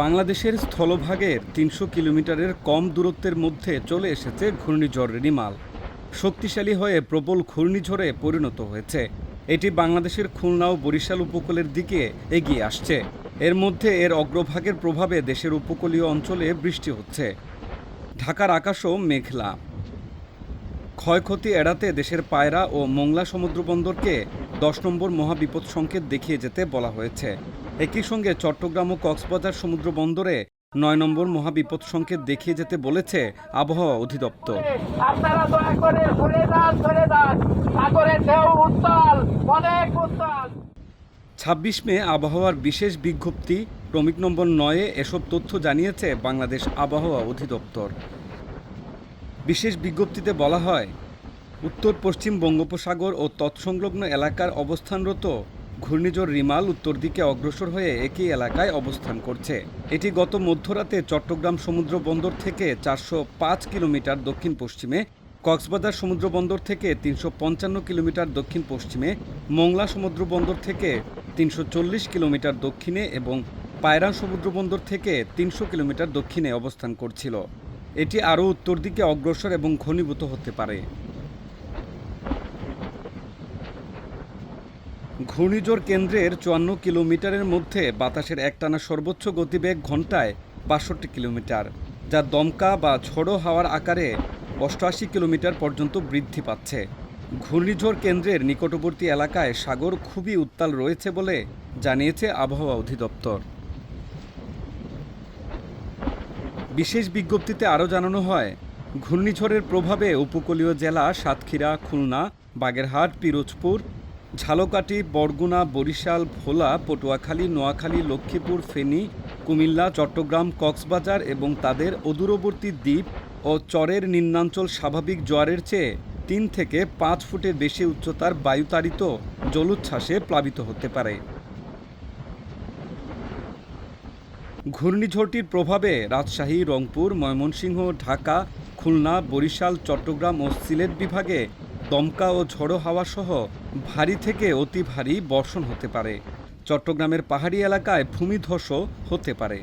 বাংলাদেশের স্থলভাগের তিনশো কিলোমিটারের কম দূরত্বের মধ্যে চলে এসেছে ঘূর্ণিঝড় রিমাল শক্তিশালী হয়ে প্রবল ঘূর্ণিঝড়ে পরিণত হয়েছে। এটি বাংলাদেশের খুলনা ও বরিশাল উপকূলের দিকে এগিয়ে আসছে। এর মধ্যে এর অগ্রভাগের প্রভাবে দেশের উপকূলীয় অঞ্চলে বৃষ্টি হচ্ছে। ঢাকার আকাশও মেঘলা। ক্ষয়ক্ষতি এড়াতে দেশের পায়রা ও মোংলা সমুদ্রবন্দরকে দশ নম্বর মহাবিপদ সংকেত দেখিয়ে যেতে বলা হয়েছে। একই সঙ্গে চট্টগ্রাম ও কক্সবাজার সমুদ্র বন্দরে নয় নম্বর মহাবিপদ সংকেত দেখিয়ে যেতে বলেছে আবহাওয়া অধিদপ্তর। ছাব্বিশ মে আবহাওয়ার বিশেষ বিজ্ঞপ্তি ক্রমিক নম্বর নয়ে এসব তথ্য জানিয়েছে বাংলাদেশ আবহাওয়া অধিদপ্তর। বিশেষ বিজ্ঞপ্তিতে বলা হয় উত্তর পশ্চিম বঙ্গোপসাগর ও তৎসংলগ্ন এলাকার অবস্থানরত ঘূর্ণিঝড় রিমাল উত্তর দিকে অগ্রসর হয়ে একই এলাকায় অবস্থান করছে। এটি গত মধ্যরাতে চট্টগ্রাম সমুদ্র বন্দর থেকে চারশো পাঁচ কিলোমিটার দক্ষিণ পশ্চিমে, কক্সবাজার সমুদ্র বন্দর থেকে তিনশো পঞ্চান্ন কিলোমিটার দক্ষিণ পশ্চিমে, মোংলা সমুদ্র বন্দর থেকে তিনশো চল্লিশ কিলোমিটার দক্ষিণে এবং পায়রা সমুদ্র বন্দর থেকে তিনশো কিলোমিটার দক্ষিণে অবস্থান করছিল। এটি আরও উত্তর দিকে অগ্রসর এবং ঘনীভূত হতে পারে। ঘূর্ণিঝড় কেন্দ্রের চুয়ান্ন কিলোমিটারের মধ্যে বাতাসের একটানা সর্বোচ্চ গতিবেগ ঘন্টায় বাষট্টি কিলোমিটার, যা দমকা বা ঝোড়ো হাওয়ার আকারে অষ্টআশি কিলোমিটার পর্যন্ত বৃদ্ধি পাচ্ছে। ঘূর্ণিঝড় কেন্দ্রের নিকটবর্তী এলাকায় সাগর খুবই উত্তাল রয়েছে বলে জানিয়েছে আবহাওয়া অধিদপ্তর। বিশেষ বিজ্ঞপ্তিতে আরও জানানো হয়, ঘূর্ণিঝড়ের প্রভাবে উপকূলীয় জেলা সাতক্ষীরা, খুলনা, বাগেরহাট, পিরোজপুর ঝালকাঠি, বরগুনা, বরিশাল, ভোলা, পটুয়াখালী, নোয়াখালী, লক্ষ্মীপুর, ফেনী, কুমিল্লা, চট্টগ্রাম, কক্সবাজার এবং তাদের অদূরবর্তী দ্বীপ ও চরের নিম্নাঞ্চল স্বাভাবিক জোয়ারের চেয়ে তিন থেকে পাঁচ ফুটের বেশি উচ্চতার বায়ুতাড়িত জলোচ্ছ্বাসে প্লাবিত হতে পারে। ঘূর্ণিঝড়টির প্রভাবে রাজশাহী, রংপুর, ময়মনসিংহ, ঢাকা, খুলনা, বরিশাল, চট্টগ্রাম ও সিলেট বিভাগে দমকা ও ঝড়ো হাওয়া সহ ভারী থেকে অতি ভারী বর্ষণ হতে পারে। চট্টগ্রামের পাহাড়ি এলাকায় ভূমিধস হতে পারে।